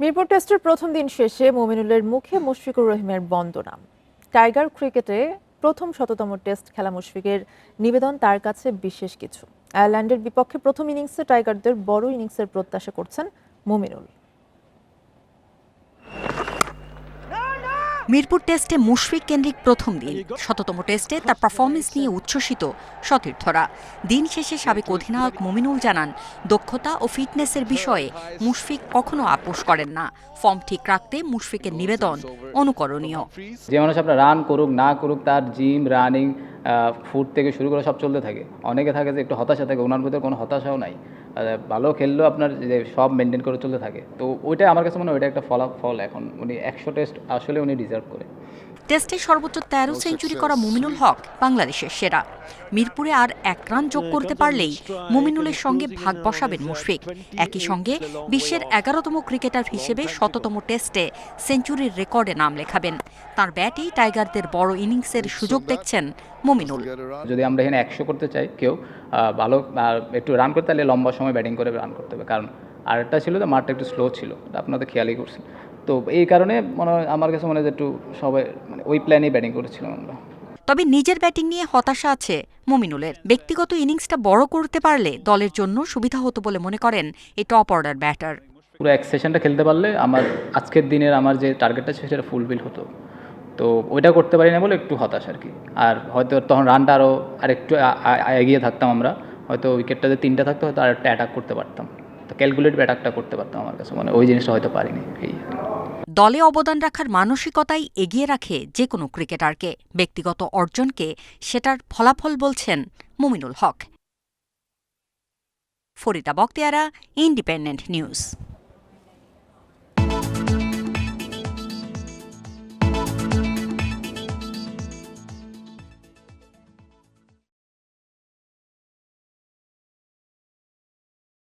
মিরপুর টেস্টের প্রথম দিন শেষে মোমিনুলের মুখে মুশফিকুর রহিমের বন্দনা টাইগার ক্রিকেটে প্রথম শততম টেস্ট খেলা মুশফিকের নিবেদন, তার কাছে বিশেষ কিছু। আয়ারল্যান্ডের বিপক্ষে প্রথম ইনিংসে টাইগারদের বড় ইনিংসের প্রত্যাশা করছেন মোমিনুল। মিরপুর টেস্টে মুশফিক কেন্দ্রিক প্রথম দিন। শততম টেস্টে তার পারফরমেন্স নিয়ে উচ্ছ্বসিত সতীর্থরা দিন শেষে সাবেক অধিনায়ক মুমিনুল জানান, দক্ষতা ও ফিটনেসের বিষয়ে মুশফিক কখনো আপোষ করেন না। ফর্ম ঠিক রাখতে মুশফিকের নিবেদন অনুকরণীয়। যে মানুষ আপনার রান করুক, না করুক, তার জিম, রানিং ফুড থেকে শুরু করে সব চলতে থাকে। অনেকে থাকে যে একটু হতাশা থাকে, ওনার ভিতরে কোনো হতাশাও নাই। ভালো খেললেও আপনার যে সব মেনটেন করে চলতে থাকে। তো ওইটা আমার কাছে মনে হয় ওইটা একটা ফলাফল এখন। উনি একশো টেস্ট আসলে উনি ডিজার্ভ করে। টেস্টে সর্বোচ্চ তেরো সেঞ্চুরি করা মুমিনুল হক বাংলাদেশের সেরা। মিরপুরে আর এক রান যোগ করতে পারলেই মুমিনুলের সঙ্গে ভাগ বসাবেন মুশফিক। একই সঙ্গে বিশ্বের এগারোতম ক্রিকেটার হিসেবে শততম টেস্টে সেঞ্চুরির রেকর্ডে নাম লেখাবেন। তার ব্যাটেই টাইগারদের বড় ইনিংসের সুযোগ দেখছেন মুমিনুল। যদি আমরা এখানে একশো করতে চাই কেউ ভালো একটু রান করতে তাহলে লম্বা সময় ব্যাটিং করে রান করতে হবে। কারণ আরেকটা ছিল যে মাঠটা একটু স্লো ছিল আপনাদের খেয়ালই করছেন। তো এই কারণে মনে হয় আমার কাছে মনে হয় যে একটু সবাই মানে ওই প্ল্যানেই ব্যাটিং করেছিলাম আমরা। তবে নিজের ব্যাটিং নিয়ে হতাশা আছে মুমিনুলের। ব্যক্তিগত ইনিংসটা বড় করতে পারলে দলের জন্য সুবিধা হতো বলে মনে করেন এই টপ অর্ডার ব্যাটার পুরো এক সেশনটা খেলতে পারলে আমার আজকের দিনের আমার যে টার্গেটটা ছিল সেটা ফুলফিল হতো। তো ওইটা করতে পারি না বলে একটু হতাশ আর কি আর হয়তো তখন রানটা আরও আর একটু এগিয়ে থাকতাম আমরা। হয়তো উইকেটটা যে তিনটা থাকতো হয়তো আর একটা অ্যাটাক করতে পারতাম। তো ক্যালকুলেটিভ অ্যাটাকটা করতে পারতাম আমার কাছে। মানে ওই জিনিসটা হয়তো পারিনি। এই দলে অবদান রাখার মানসিকতাই এগিয়ে রাখে যে কোনো ক্রিকেটারকে। ব্যক্তিগত অর্জনকে সেটার ফলাফল বলছেন মুমিনুল হক। Farida Bakhtiara, independent news.